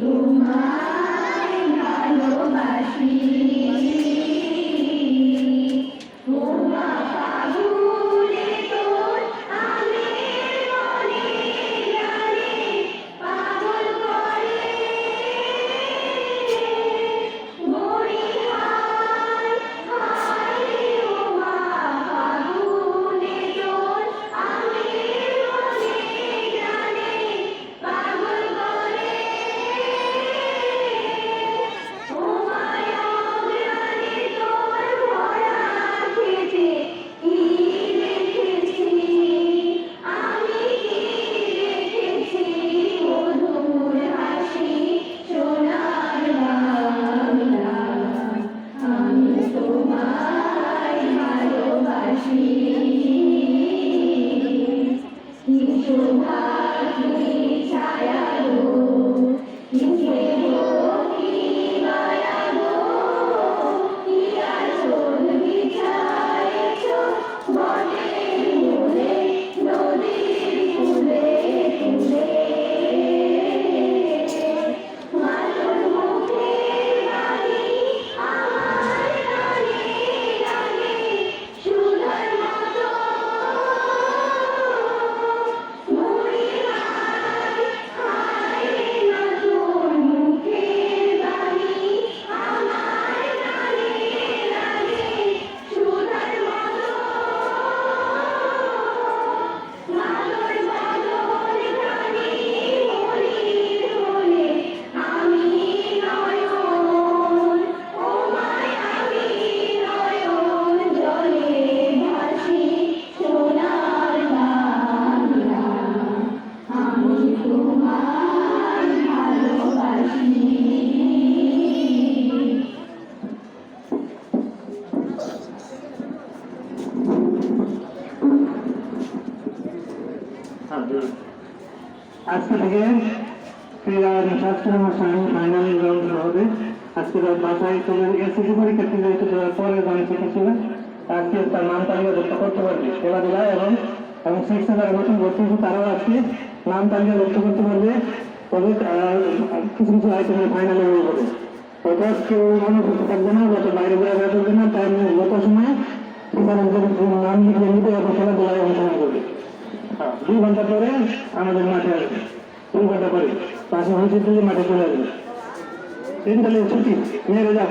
তোমায় ভালোবাসি Amen. আজকে থেকে ক্রীড়া শাস্ত্র ফাইনাল রাউন্ড হবে। আজকে তার বাসায় চলে এসএসসি পরীক্ষার্থী যেহেতু দেওয়ার পরে গান শিখেছিল আজকে তার নাম তালিকা যুক্ত করতে পারবে। খেলাধুলা এবং এবং সিক্স যারা নতুন ভর্তি হয়েছে তারাও আজকে নাম তালিকা যুক্ত করতে পারবে। তবে কিছু কিছু আইটেমের ফাইনালে হয়ে যাবে। হয়তো কেউ অনুপস্থিত থাকবে না, যত বাইরে বেড়ে ঘণ্টা আমাদের মাঠে আসবে। দুই ঘণ্টা পরে পাশে হয়েছে মাঠে চলে আসবে। তিনটালে ছুটি। মেয়েরা যাক।